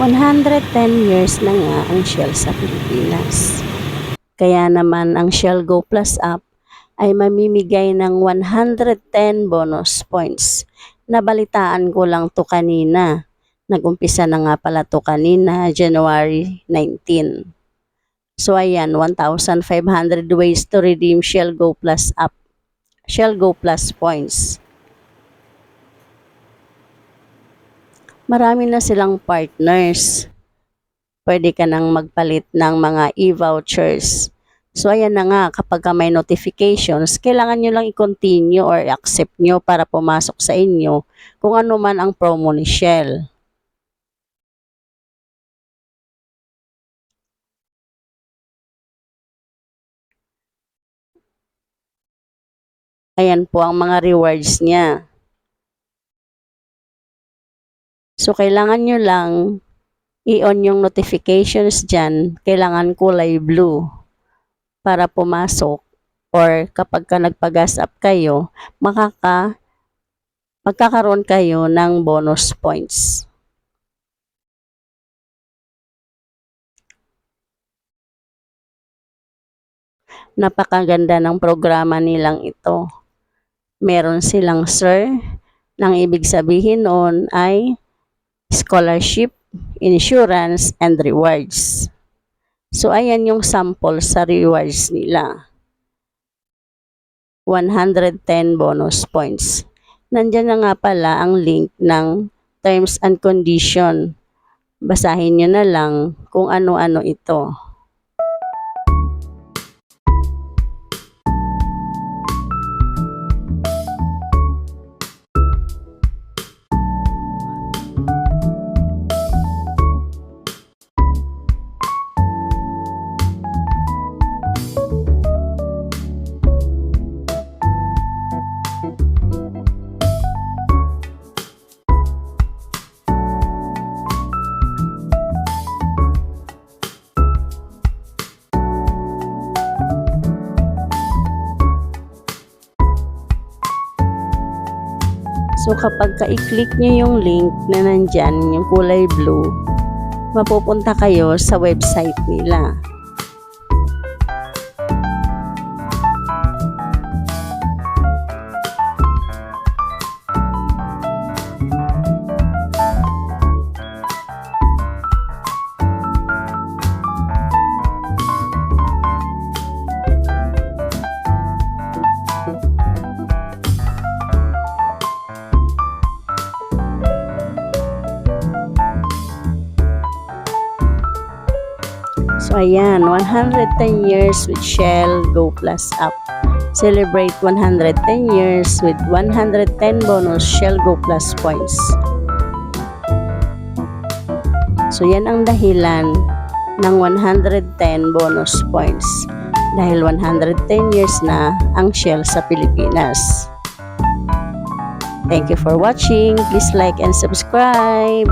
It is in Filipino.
110 years na nga ang Shell sa Pilipinas. Kaya naman ang Shell Go Plus app ay mamimigay ng 110 bonus points. Nabalitaan ko lang to kanina. Nagumpisa na nga pala to kanina, January 19. So ayan, 1,500 ways to redeem Shell Go Plus app. Shell Go Plus points. Marami na silang partners. Pwede ka nang magpalit ng mga e-vouchers. So ayan na nga, kapag ka may notifications, kailangan nyo lang i-continue or accept nyo para pumasok sa inyo kung ano man ang promo ni Shell. Ayan po ang mga rewards niya. So, kailangan nyo lang i-on yung notifications dyan. Kailangan kulay blue para pumasok or kapag ka nagpagas up kayo, makaka magkakaroon kayo ng bonus points. Napakaganda ng programa nilang ito. Meron silang sir, nang ibig sabihin noon ay scholarship, insurance, and rewards. So, ayan yung sample sa rewards nila. 110 bonus points. Nandyan na nga pala ang link ng terms and condition. Basahin nyo na lang kung ano-ano ito. So kapag ka-click nyo yung link na nandyan, yung kulay blue, mapupunta kayo sa website nila. So ayan, 110 years with Shell Go Plus app. Celebrate 110 years with 110 bonus Shell Go Plus points. So yan ang dahilan ng 110 bonus points. Dahil 110 years na ang Shell sa Pilipinas. Thank you for watching. Please like and subscribe.